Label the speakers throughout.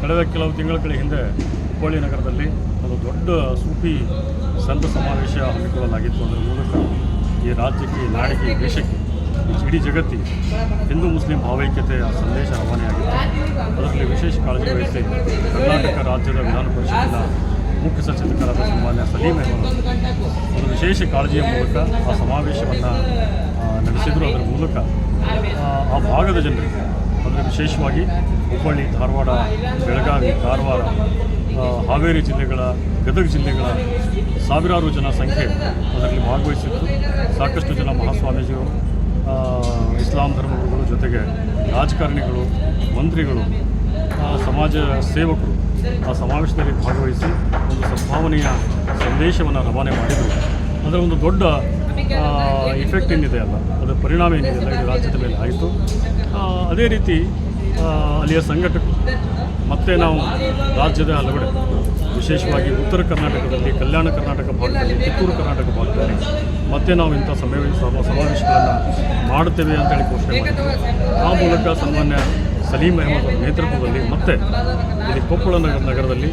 Speaker 1: ಕಳೆದ ಕೆಲವು ತಿಂಗಳ ಹಿಂದೆ ಹುಬ್ಬಳ್ಳಿ ನಗರದಲ್ಲಿ ಒಂದು ದೊಡ್ಡ ಸೂಫಿ ಸಂತ ಸಮಾವೇಶ ಹಮ್ಮಿಕೊಳ್ಳಲಾಗಿತ್ತು. ಅದರ ಮೂಲಕ ಈ ರಾಜ್ಯಕ್ಕೆ ನಾಡಿಗೆ ದೇಶಕ್ಕೆ ಇಡೀ ಜಗತ್ತಿಗೆ ಹಿಂದೂ ಮುಸ್ಲಿಂ ಭಾವೈಕ್ಯತೆಯ ಸಂದೇಶ ರವಾನೆಯಾಗಿತ್ತು ಅದರಲ್ಲಿ ವಿಶೇಷ ಕಾಳಜಿ ವಹಿಸಿ ಕರ್ನಾಟಕ ರಾಜ್ಯದ ವಿಧಾನ ಪರಿಷತ್ತಿನ ಮುಖ್ಯ ಸಚಿವರಾದ ಸನ್ಮಾನ್ಯ ಸಲೀಂ ಅಹಮದ್ ಒಂದು ವಿಶೇಷ ಕಾಳಜಿಯ ಮೂಲಕ ಆ ಸಮಾವೇಶವನ್ನು ನಡೆಸಿದರು. ಅದರ ಮೂಲಕ ಆ ಭಾಗದ ಜನರಿಗೆ ಅಂದರೆ ವಿಶೇಷವಾಗಿ ಹುಬ್ಬಳ್ಳಿ, ಧಾರವಾಡ, ಬೆಳಗಾವಿ ಕಾರವಾರ ಹಾವೇರಿ ಜಿಲ್ಲೆಗಳ, ಗದಗ ಜಿಲ್ಲೆಗಳ ಸಾವಿರಾರು ಜನ ಸಂಖ್ಯೆ ಅದರಲ್ಲಿ ಭಾಗವಹಿಸಿತ್ತು ಸಾಕಷ್ಟು ಜನ ಮಹಾಸ್ವಾಮೀಜಿಗಳು ಇಸ್ಲಾಂ ಧರ್ಮಗಳು ಜೊತೆಗೆ ರಾಜಕಾರಣಿಗಳು, ಮಂತ್ರಿಗಳು ಸಮಾಜ ಸೇವಕರು ಆ ಸಮಾವೇಶದಲ್ಲಿ ಭಾಗವಹಿಸಿ ಒಂದು ಸದ್ಭಾವನೆಯ ಸಂದೇಶವನ್ನು ರವಾನೆ ಮಾಡಿದರು. ಅದರ ಒಂದು ದೊಡ್ಡ ಇಫೆಕ್ಟ್ ಏನಿದೆ ಅಲ್ಲ? ಅದರ ಪರಿಣಾಮ ಏನಿದೆ? ಅಲ್ಲ ರಾಜ್ಯದ ಮೇಲೆ ಆಯಿತು. ಅದೇ ರೀತಿ ಅಲ್ಲಿಯ ಸಂಘಟಕರು, ಮತ್ತೆ ನಾವು ರಾಜ್ಯದ ಹಲವೆಡೆ, ವಿಶೇಷವಾಗಿ ಉತ್ತರ ಕರ್ನಾಟಕದಲ್ಲಿ, ಕಲ್ಯಾಣ ಕರ್ನಾಟಕ ಭಾಗದಲ್ಲಿ, ಕಿತ್ತೂರು ಕರ್ನಾಟಕ ಭಾಗದಲ್ಲಿ, ಮತ್ತೆ ನಾವು ಇಂಥ ಸಮಾವೇಶ ಸಮ- ಸಮಾವೇಶಗಳನ್ನು ಮಾಡುತ್ತೇವೆ ಅಂತೇಳಿ ಘೋಷಣೆ ಮಾಡಿದ್ದೆ ಆ ಮೂಲಕ ಸನ್ಮಾನ್ಯ ಸಲೀಂ ಅಹಮದ್ ನೇತೃತ್ವದಲ್ಲಿ ಮತ್ತೆ ಇಲ್ಲಿ ಕೊಪ್ಪಳ ನಗರ ನಗರದಲ್ಲಿ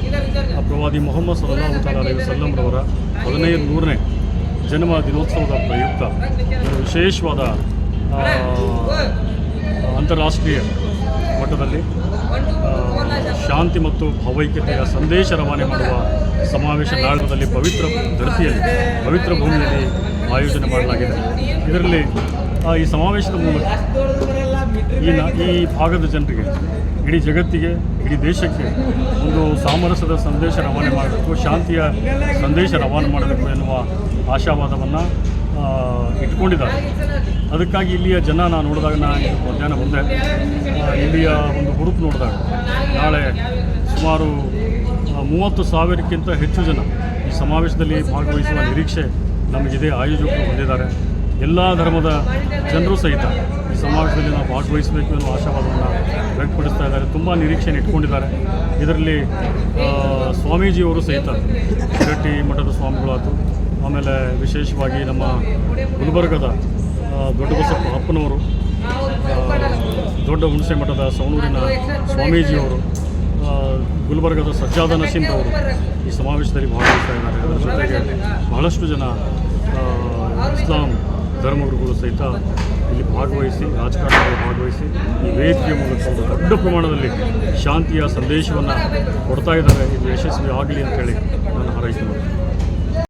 Speaker 1: ಪ್ರವಾದಿ ಮೊಹಮ್ಮದ್ ಸಲಹಾ ತಾಲ ಅಲೈಹಿ ವಸಲ್ಲಂರವರ ಹದಿನೈದು ನೂರನೇ ಜನ್ಮ ದಿನೋತ್ಸವದ ಪ್ರಯುಕ್ತ ವಿಶೇಷವಾದ ಅಂತಾರಾಷ್ಟ್ರೀಯ ಮಟ್ಟದಲ್ಲಿ ಶಾಂತಿ ಮತ್ತು ಭಾವೈಕ್ಯತೆಯ ಸಂದೇಶ ರವಾನೆ ಮಾಡುವ ಸಮಾವೇಶ ನಾಳದಲ್ಲಿ ಪವಿತ್ರ ಧರತಿಯಲ್ಲಿ, ಪವಿತ್ರ ಭೂಮಿಯಲ್ಲಿ ಆಯೋಜನೆ ಮಾಡಲಾಗಿದೆ. ಇದರಲ್ಲಿ ಈ ಸಮಾವೇಶದ ಮೂಲಕ ಈ ಈ ಭಾಗದ ಜನರಿಗೆ, ಇಡೀ ಜಗತ್ತಿಗೆ, ಇಡೀ ದೇಶಕ್ಕೆ ಒಂದು ಸಾಮರಸ್ಯದ ಸಂದೇಶ ರವಾನೆ ಮಾಡಬೇಕು, ಶಾಂತಿಯ ಸಂದೇಶ ರವಾನೆ ಮಾಡಬೇಕು ಎನ್ನುವ ಆಶಾವಾದವನ್ನು ಇಟ್ಕೊಂಡಿದ್ದಾರೆ. ಅದಕ್ಕಾಗಿ ಇಲ್ಲಿಯ ಜನ ನಾನು ನೋಡಿದಾಗ ನಾನು ಮಧ್ಯಾಹ್ನ ಮುಂದೆ ಇಲ್ಲಿಯ ಒಂದು ಹುಡುಪು ನೋಡಿದಾಗ, ನಾಳೆ ಸುಮಾರು ಮೂವತ್ತು ಸಾವಿರಕ್ಕಿಂತ ಹೆಚ್ಚು ಜನ ಈ ಸಮಾವೇಶದಲ್ಲಿ ಭಾಗವಹಿಸುವ ನಿರೀಕ್ಷೆ ನಮಗಿದೆ, ಆಯೋಜಕರು ಹೊಂದಿದ್ದಾರೆ. ಎಲ್ಲ ಧರ್ಮದ ಜನರು ಸಹಿತ ಈ ಸಮಾವೇಶದಲ್ಲಿ ನಾವು ಭಾಗವಹಿಸಬೇಕು ಎನ್ನುವ ಆಶಾವಾದವನ್ನು ವ್ಯಕ್ತಪಡಿಸ್ತಾ ಇದ್ದಾರೆ. ತುಂಬ ನಿರೀಕ್ಷೆಯನ್ನು ಇಟ್ಕೊಂಡಿದ್ದಾರೆ. ಇದರಲ್ಲಿ ಸ್ವಾಮೀಜಿಯವರು ಸಹಿತ ಗಟ್ಟಿ ಮಠದ ಸ್ವಾಮಿಗಳಾತು ಆಮೇಲೆ ವಿಶೇಷವಾಗಿ ನಮ್ಮ ಗುಲ್ಬರ್ಗದ ದೊಡ್ಡ ಬಸಪ್ಪ ಅಪ್ಪನವರು ದೊಡ್ಡ ಹುಣಸೆ ಮಠದ ಸವಣೂರಿನ ಸ್ವಾಮೀಜಿಯವರು ಗುಲ್ಬರ್ಗದ ಸಜ್ಜಾದ ಅವರು ಈ ಸಮಾವೇಶದಲ್ಲಿ ಭಾಗವಹಿಸ್ತಾ ಇದ್ದಾರೆ. ಅದರ ಜೊತೆಗೆ ಬಹಳಷ್ಟು ಜನ ಇಸ್ಲಾಂ ಧರ್ಮಗುರುಗಳು ಸಹಿತ ಇಲ್ಲಿ ಭಾಗವಹಿಸಿ, ರಾಜಕಾರಣಿಗಳು ಭಾಗವಹಿಸಿ ಈ ವೇದಿಕೆಯ ಮೂಲಕ ದೊಡ್ಡ ಪ್ರಮಾಣದಲ್ಲಿ ಶಾಂತಿಯ ಸಂದೇಶವನ್ನು ಕೊಡ್ತಾ ಇದ್ದಾರೆ. ಇದು ಯಶಸ್ವಿ ಆಗಲಿ ಅಂತೇಳಿ ನಾನು ಹಾರೈಸ್ತೀನಿ.